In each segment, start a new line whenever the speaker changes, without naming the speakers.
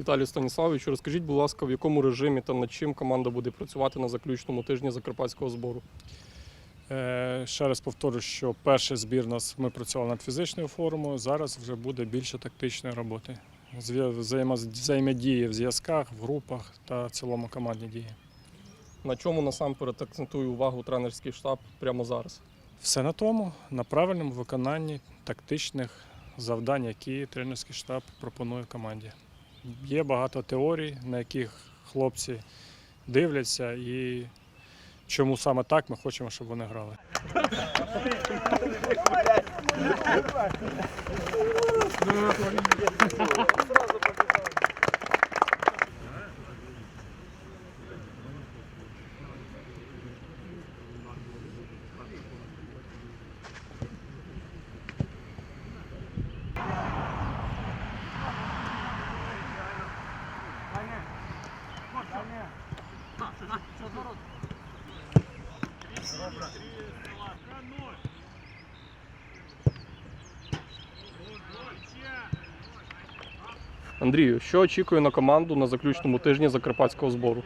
Віталію Станіславовичу, розкажіть, будь ласка, в якому режимі та над чим команда буде працювати на заключному тижні закарпатського збору?
Е, Ще раз повторю, що перший збір нас ми працювали над фізичною формою. Зараз вже буде більше тактичної роботи. Взаємодії в зв'язках, в групах та в цілому командні дії.
На чому насамперед акцентує увагу тренерський штаб прямо зараз?
Все на тому, на правильному виконанні тактичних завдань, які тренерський штаб пропонує команді. Є багато теорій, на яких хлопці дивляться, і чому саме так ми хочемо, щоб вони грали.
Андрію, що очікує на команду на заключному тижні закарпатського збору?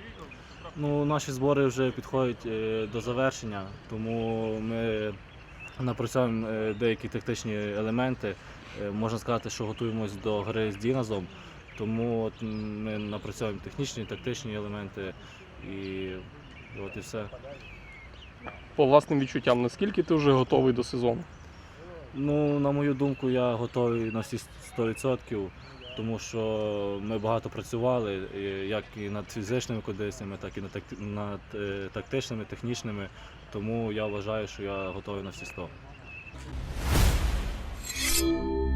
Ну, наші збори вже підходять е, до завершення, тому ми напрацьовуємо е, деякі тактичні елементи. Е, Можна сказати, що готуємось до гри з Діназом, тому от ми напрацьовуємо технічні, тактичні елементи і от і все.
По власним відчуттям, наскільки ти вже готовий до сезону?
Ну, на мою думку, я готовий на всі 100%, тому що ми багато працювали, як і над фізичними кондиціями, так і над, е, тактичними, технічними. Тому я вважаю, що я готовий на всі 100%.